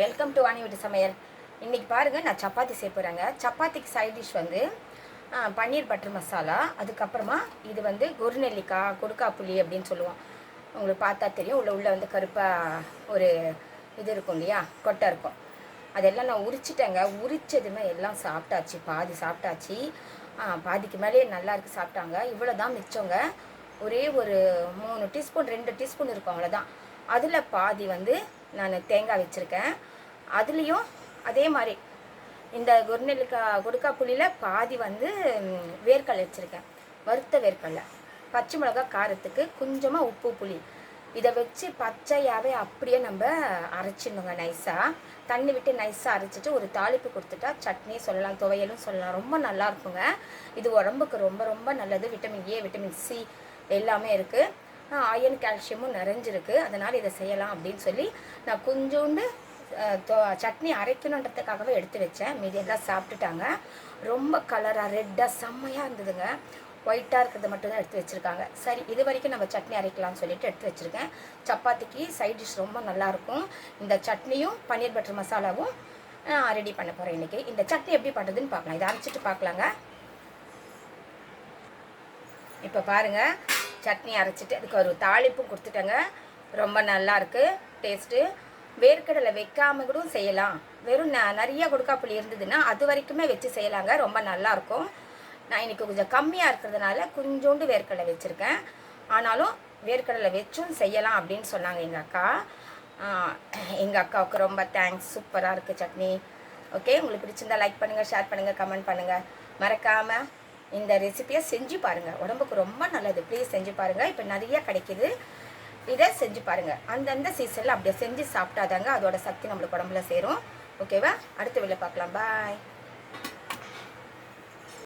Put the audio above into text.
Welcome to Vani வீட்டு சமையல். இன்றைக்கி பாருங்கள் நான் சப்பாத்தி செய்ய போகிறேங்க சப்பாத்திக்கு சைட் டிஷ் வந்து பன்னீர் பட்டர் மசாலா அதுக்கப்புறமா இது வந்து குருநெல்லிக்காய் கொடுக்கா புளி அப்படின்னு சொல்லுவோம். உங்களுக்கு பார்த்தா தெரியும். உள்ள உள்ளே வந்து கருப்பாக ஒரு இது இருக்கும் இல்லையா? கொட்டை இருக்கும். அதெல்லாம் நான் உரிச்சிட்டேங்க. உரிச்சதுமே எல்லாம் சாப்பிட்டாச்சு. பாதி சாப்பிட்டாச்சு. பாதிக்கு மேலேயே நல்லா இருக்குது சாப்பிட்டாங்க. இவ்வளோ தான் மிச்சங்க. ஒரே ஒரு மூணு டீஸ்பூன் ரெண்டு டீஸ்பூன் இருக்கும் அவ்வளோதான் அதில் பாதி வந்து நான் தேங்காய் வச்சுருக்கேன். அதுலேயும் அதே மாதிரி இந்த குருநெல்லிக்காய் கொடுக்கா புளியில் பாதி வந்து வேர்க்கடலை வச்சுருக்கேன். வறுத்த வேர்க்கடலை. பச்சை மிளகா காரத்துக்கு கொஞ்சமாக உப்பு புளி. இதை வச்சு பச்சையாகவே அப்படியே நம்ம அரைச்சிடணுங்க நைஸாக தண்ணி விட்டு நைஸாக அரைச்சிட்டு ஒரு தாளிப்பு கொடுத்துட்டா சட்னி சொல்லலாம் துவையலும் சொல்லலாம். ரொம்ப நல்லா இருக்குங்க. இது உடம்புக்கு ரொம்ப ரொம்ப நல்லது. விட்டமின் ஏ விட்டமின் சி எல்லாமே இருக்குது அயன் கால்சியமும் நிறைஞ்சிருக்கு. அதனால் இதை செய்யலாம் அப்படின்னு சொல்லி நான் கொஞ்சோண்டு சட்னி அரைக்கணுன்றதுக்காகவே எடுத்து வச்சேன். மீதி எல்லாம் சாப்பிட்டுட்டாங்க. ரொம்ப கலராக ரெட்டாக செம்மையாக இருந்ததுங்க. ஒயிட்டாக இருக்கிறத மட்டும்தான் எடுத்து வச்சுருக்காங்க. சரி இது வரைக்கும் நம்ம சட்னி அரைக்கலாம்னு சொல்லிட்டு எடுத்து வச்சுருக்கேன். சப்பாத்திக்கு சைட் டிஷ் ரொம்ப நல்லாயிருக்கும். இந்த சட்னியும் பன்னீர் பட்டர் மசாலாவும் ரெடி பண்ண போகிறேன் இன்றைக்கி இந்த சட்னி எப்படி பண்ணுறதுன்னு பார்க்கலாம். இதை அரைச்சிட்டு பார்க்கலாங்க. இப்போ பாருங்க. சட்னி அரைச்சிட்டு அதுக்கு ஒரு தாளிப்பும் கொடுத்துட்டேங்க. ரொம்ப நல்லாயிருக்கு டேஸ்ட்டு வேர்க்கடலை வைக்காம கூட செய்யலாம். வெறும் ந நிறைய கொடுக்காப்புளி இருந்ததுன்னா அது வரைக்குமே வச்சு செய்யலாங்க. ரொம்ப நல்லாயிருக்கும் நான் இன்னைக்கு கொஞ்சம் கம்மியாக இருக்கிறதுனால கொஞ்சோண்டு வேர்க்கடலை வச்சுருக்கேன். ஆனாலும் வேர்க்கடலை வச்சும் செய்யலாம் அப்படின்னு சொன்னாங்க எங்கள் அக்கா. எங்கள் அக்காவுக்கு ரொம்ப தேங்க்ஸ் சூப்பராக இருக்குது சட்னி. ஓகே உங்களுக்கு பிடிச்சிருந்தா லைக் பண்ணுங்கள் ஷேர் பண்ணுங்கள் கமெண்ட் பண்ணுங்கள் மறக்காமல் இந்த ரெசிபியை செஞ்சு பாருங்கள் உடம்புக்கு ரொம்ப நல்லது. ப்ளீஸ் செஞ்சு பாருங்கள் இப்போ நிறைய கிடைக்கிது. இதை செஞ்சு பாருங்கள் அந்தந்த சீசனில் அப்படியே செஞ்சு சாப்பிட்டாதாங்க அதோட சக்தி நம்மளுக்கு உடம்புல சேரும். ஓகேவா அடுத்த வெளில பார்க்கலாம். பாய்